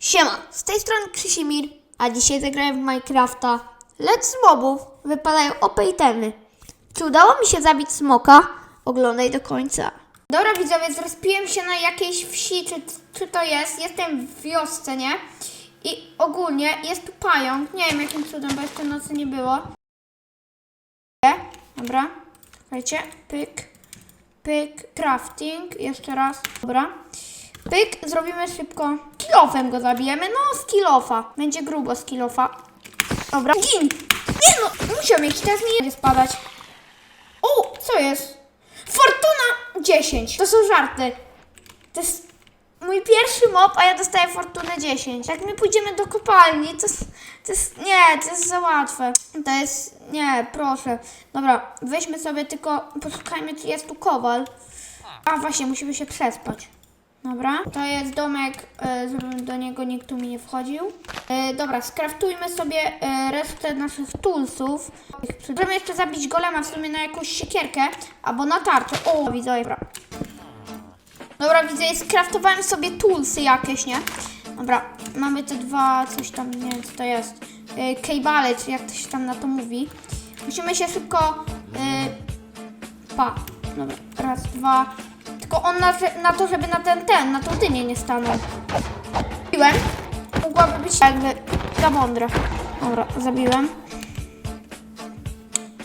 Siema, z tej strony Krzysimir, a dzisiaj zagrałem w Minecrafta. Lecz z mobów wypadają OP itemy. Czy udało mi się zabić smoka? Oglądaj do końca. Dobra widzowie, zrespiłem się na jakiejś wsi, czy, czy to jest. Jestem w wiosce, nie? I ogólnie jest tu pająk. Nie wiem jakim cudem, bo jeszcze nocy nie było. Dobra, czekajcie. Pyk, pyk, crafting. Jeszcze raz. Dobra. Pyk, zrobimy szybko. Kilofem go zabijemy. No, z kilofa. Będzie grubo z kilofa. Dobra. Gin! Nie no, musiał mieć, teraz mi nie spadać. O, co jest? Fortuna 10. To są żarty. To jest mój pierwszy mob, a ja dostaję fortunę 10. Jak my pójdziemy do kopalni, to jest, to jest... Nie, to jest za łatwe. To jest... Nie, proszę. Dobra, weźmy sobie tylko... Poszukajmy, czy jest tu kowal. A, właśnie, musimy się przespać. Dobra, to jest domek, e, żeby do niego nikt tu mi nie wchodził. E, dobra, skraftujmy sobie e, resztę naszych toolsów. Możemy jeszcze zabić golema w sumie na jakąś siekierkę, albo na tarczę. O, widzę, dobra. Dobra, widzę, skraftowałem sobie toolsy jakieś, nie? Dobra, mamy te dwa, coś tam, nie wiem co to jest. E, Kejbale, czy jak to się tam na to mówi. Musimy się szybko... Pa. Dobra, raz, dwa. Tylko on na, na to, żeby na ten, ten, na tą dynię nie stanął. Zabiłem. Mogłaby być jakby za mądra. Dobra, zabiłem.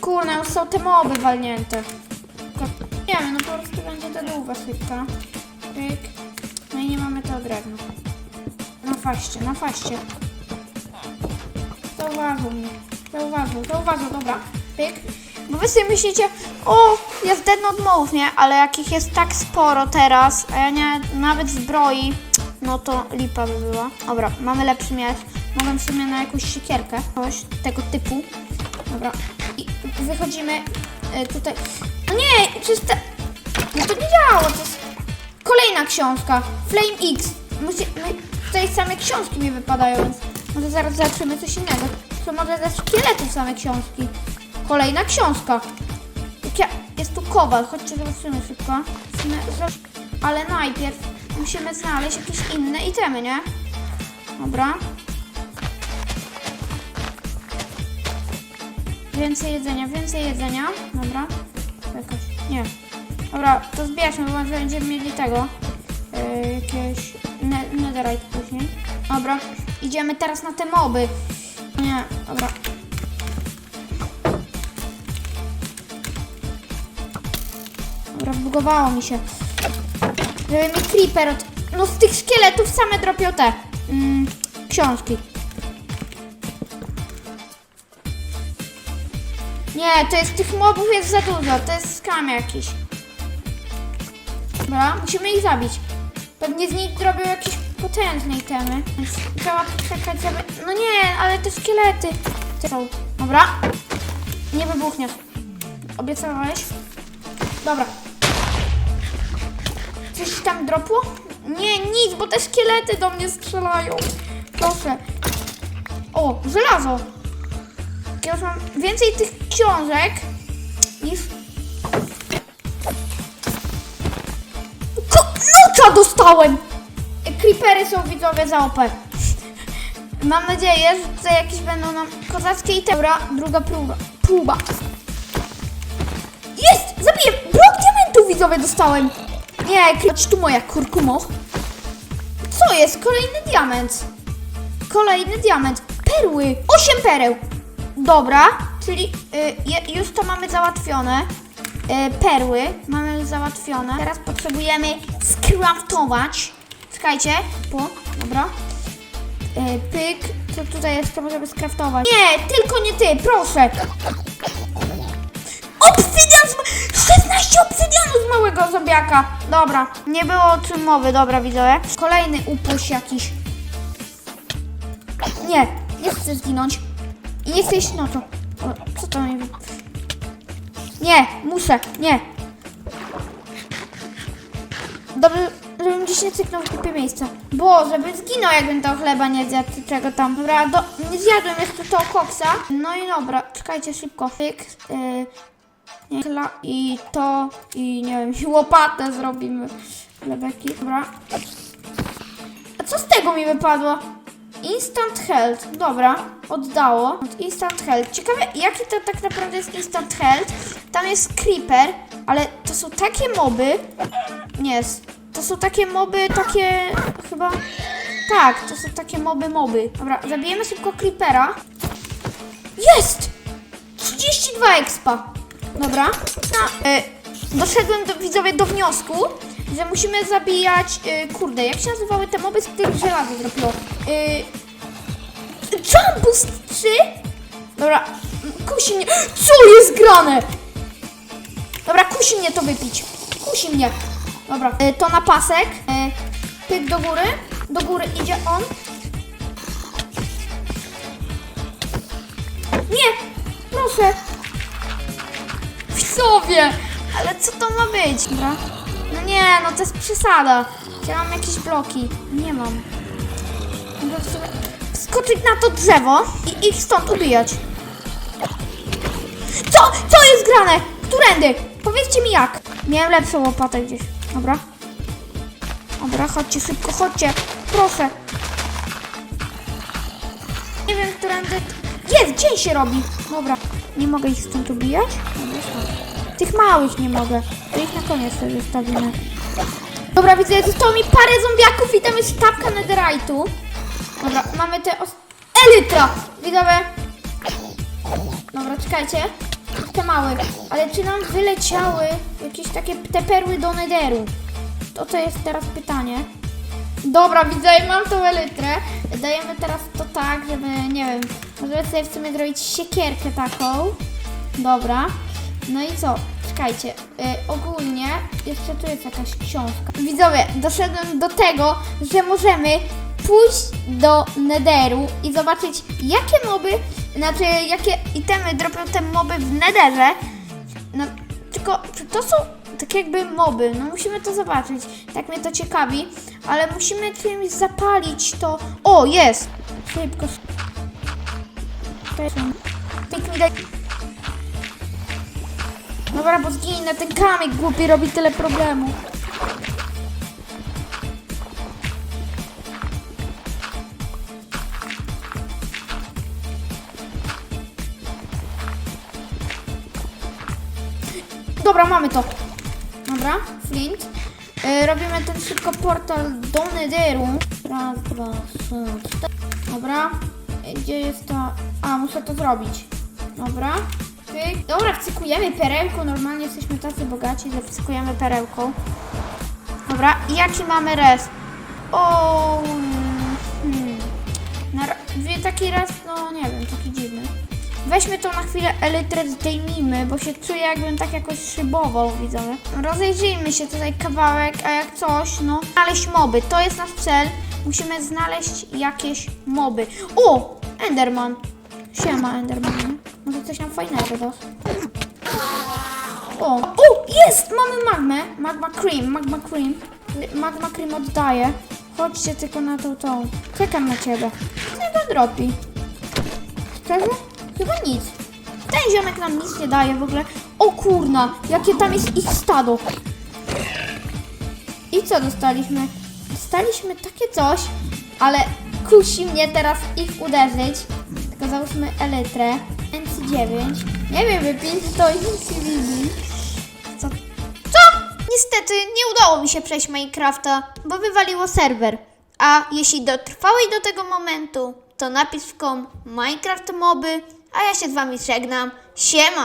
Kurna, już są te moby walnięte. Nie wiem, no po prostu będzie to długa szybka. Pyk. No i nie mamy to drewno. Na faście, na faście. Zauważył mnie. Zauważył, zauważył, dobra. Pyk. Bo wy sobie myślicie, o, jest dead not move, nie? Ale jakich jest tak sporo teraz, a ja nie, nawet zbroi, no to lipa by była. Dobra, mamy lepszy miecz. Mogę w sumie na jakąś siekierkę, coś tego typu. Dobra. I wychodzimy e, tutaj. No nie, czyste... No to nie działa, to jest kolejna książka. Flame X. Musi... Tutaj same książki mi wypadają, więc może zaraz zobaczymy coś innego. To może ze szkieletów same książki. Kolejna książka. Jest tu kowal, chodźcie zobaczymy szybko. Ale najpierw musimy znaleźć jakieś inne itemy, nie? Dobra. Więcej jedzenia, więcej jedzenia. Dobra. Jakaś, nie. Dobra, to zbierzmy, bo będziemy mieli tego. Yy, jakieś ne netherite później. Dobra, idziemy teraz na te moby. Nie, dobra. Dobra, wbugowało mi się. Żeby mi creeper od... No z tych szkieletów same dropią te mm, książki. Nie, to jest tych mobów jest za dużo. To jest skam jakiś. Dobra, musimy ich zabić. Pewnie z nich zrobią jakieś potężne itemy. Więc trzeba czekać, żeby... No nie, ale te szkielety... Te są. Dobra. Nie wybuchniesz. Obiecałeś? Dobra. Nie, nic, bo te szkielety do mnie strzelają. Proszę. O, żelazo. Ja mam więcej tych książek niż... Ko- Lucza dostałem! Creepery są widzowie za OP. Mam nadzieję, że jakieś będą nam kozackie i teura. Druga próba. Próba. Jest! Zabiję! Blok diamentu widzowie dostałem! Nie, chodź tu moja kurkumo. Co jest? Kolejny diament. Kolejny diament. Perły. Osiem pereł. Dobra, czyli y, już to mamy załatwione. Y, perły mamy załatwione. Teraz potrzebujemy skraftować. Czekajcie, po, dobra. Y, pyk, co tutaj jeszcze możemy skraftować? Nie, tylko nie ty, proszę. Obsydian z... 16 obsydianu z małego zombiaka. Dobra, nie było o czym mowy, dobra widzowie. Kolejny upuś jakiś. Nie, nie chcę zginąć. I nie iść no to. Co to mi... Nie, muszę, nie. Dobrze, żebym gdzieś nie cyknął w głupie miejsce. Bo, żeby zginął, jakbym to chleba nie zjadł, czego tam. Dobra, do, nie zjadłem jeszcze to koksa. No i dobra, czekajcie szybko. Fyk, yy, nie, i to, i nie wiem, i łopatę zrobimy. Lebeki, dobra. A Co z tego mi wypadło? Instant health. Dobra, oddało. Instant health. Ciekawe, jaki to tak naprawdę jest instant health. Tam jest creeper, ale to są takie moby. Nie, to są takie moby, takie chyba... Tak, to są takie moby, moby. Dobra, zabijemy szybko creepera. Jest! 32 expa. Dobra. No, y, doszedłem do, widzowie do wniosku, że musimy zabijać. Y, kurde, jak się nazywały te moby, z których żelazo zrobiło? Y, Jumpus 3? Dobra, kusi mnie. Co jest grane? Dobra, kusi mnie to wypić. Kusi mnie. Dobra, y, to na pasek. Pyk do góry. Do góry idzie on. Nie! Proszę! Widzowie! Ale co to ma być? Dobra. No nie, no to jest przesada. Ja mam jakieś bloki. Nie mam. Mogę w sumie wskoczyć na to drzewo i ich stąd ubijać. Co? Co jest grane? Którędy? Powiedzcie mi jak. Miałem lepszą łopatę gdzieś. Dobra. Dobra, chodźcie szybko, chodźcie. Proszę. Nie wiem, którędy... Jest, dzień się robi. Dobra. Nie mogę ich stąd ubijać? Tych małych nie mogę. To ich na koniec sobie zostawimy. Dobra, widzę, zostało mi parę zombiaków i tam jest sztabka netherite'u. Dobra, mamy te os... Elytra! Widzowie. Dobra, czekajcie. Te małe. Ale czy nam wyleciały jakieś takie te perły do netheru? To to jest teraz pytanie. Dobra, widzę, mam tą elytrę. Dajemy teraz to tak, żeby, nie wiem, możemy sobie w sumie zrobić siekierkę taką. Dobra. No i co? Czekajcie, y, ogólnie jeszcze tu jest jakaś książka. Widzowie, doszedłem do tego, że możemy pójść do Netheru i zobaczyć, jakie moby, znaczy jakie itemy dropią te moby w Netherze. No, tylko czy to są tak jakby moby? No musimy to zobaczyć. Tak mnie to ciekawi, ale musimy czymś zapalić to. O, jest! Szybko. Pięknie daj. Dobra, bo zginę, ten kamyk głupi robi tyle problemów. Dobra, mamy to. Dobra, Flint. Y, robimy ten szybko portal do Netheru. Raz, dwa, trzy, cztery. Dobra. Y, Gdzie jest ta... A, muszę to zrobić. Dobra. Pyk. Dobra, wcykujemy perełką. Normalnie jesteśmy tacy bogaci, że wcykujemy perełką. Dobra, i jaki mamy res? O, hmm. Na, taki res, no nie wiem, taki dziwny. Weźmy to na chwilę elytrę zdejmijmy, bo się czuję jakbym tak jakoś szybował, widzowie. Rozejrzyjmy się tutaj kawałek, a jak coś, no. Znaleźć moby, to jest nasz cel. Musimy znaleźć jakieś moby. O! Enderman. Siema, Enderman. Może coś nam fajnego dasz? O, o, jest! Mamy magmę. Magma cream, magma cream. Magma cream oddaję. Chodźcie tylko na tą tą. Czekam na ciebie. Co to dropi? Szczerze? Chyba nic. Ten ziomek nam nic nie daje w ogóle. O kurna, jakie tam jest ich stado. I co dostaliśmy? Dostaliśmy takie coś, ale kusi mnie teraz ich uderzyć. Tylko załóżmy elytrę. NC9. Nie wiem, wypięć to i nic nie widzi. Co? Co? Niestety nie udało mi się przejść Minecrafta, bo wywaliło serwer. A jeśli dotrwałeś do tego momentu, to napisz w kom Minecraft moby, a ja się z wami żegnam. Siema!